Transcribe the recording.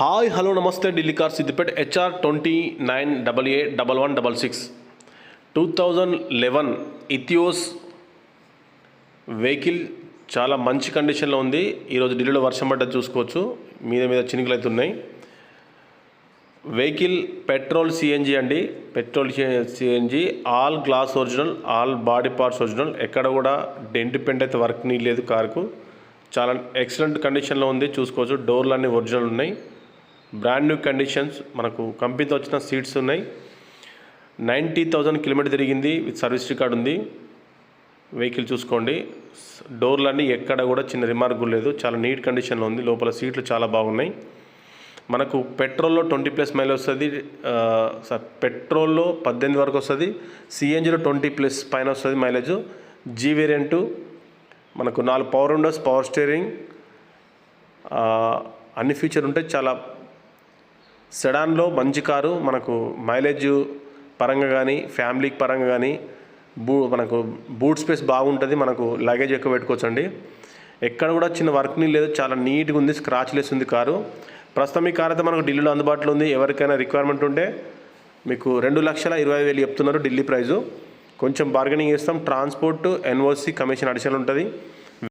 Hi hello నమస్తే Delhi car Siddipet HR twenty nine double A double one double six two thousand eleven Etios vehicle చాలా మంచి కండిషన్లో ఉంది. ఈరోజు ఢిల్లీలో వర్షం పడ్డ చూసుకోవచ్చు. మీద మీద చినుకులు అయితే ఉన్నాయి. వెహికల్ పెట్రోల్ సిఎన్జి అండి. Petrol CNG all glass original all body parts original ఎక్కడ కూడా డెంట్ పెంట్ అయితే వర్క్ లేదు కారుకు. చాలా ఎక్సలెంట్ కండిషన్లో ఉంది. చూసుకోవచ్చు. డోర్లు అన్నీ ఒరిజినల్ ఉన్నాయి. బ్రాండ్ న్యూ కండిషన్స్ మనకు కంపెనీతో వచ్చిన సీట్స్ ఉన్నాయి. నైంటీ థౌజండ్ కిలోమీటర్ తిరిగింది విత్ సర్వీస్ రికార్డ్ ఉంది. వెహికల్ చూసుకోండి. డోర్లన్నీ ఎక్కడ కూడా చిన్న రిమార్క్ లేదు. చాలా నీట్ కండిషన్లో ఉంది. లోపల సీట్లు చాలా బాగున్నాయి. మనకు పెట్రోల్లో ట్వంటీ ప్లస్ మైల్ వస్తుంది. సార్ పెట్రోల్లో పద్దెనిమిది వరకు వస్తుంది. సిఎన్జిలో ట్వంటీ ప్లస్ పైన వస్తుంది మైలేజ్. జీ వేరియంటు మనకు నాలుగు పవర్ విండోస్ పవర్ స్టీరింగ్. అన్ని ఫీచర్ ఉంటాయి. చాలా సెడాన్లో మంచి కారు మనకు మైలేజ్ పరంగా కానీ ఫ్యామిలీ పరంగా కానీ బూ మనకు బూట్ స్పేస్ బాగుంటుంది మనకు లగేజ్ ఎక్కువ పెట్టుకోవచ్చండి. ఎక్కడ కూడా చిన్న వర్క్ని లేదు చాలా నీట్గా ఉంది స్క్రాచ్ లెస్ ఉంది కారు. ప్రస్తుతం ఈ కార్ అయితే మనకు ఢిల్లీలో అందుబాటులో ఉంది ఎవరికైనా రిక్వైర్మెంట్ ఉంటే మీకు రెండు లక్షల ఇరవై వేలు చెప్తున్నారు ఢిల్లీ ప్రైజు. కొంచెం బార్గెనింగ్ చేస్తాం ట్రాన్స్పోర్ట్ ఎన్ఓసి కమిషన్ అడిషనల్ ఉంటుంది.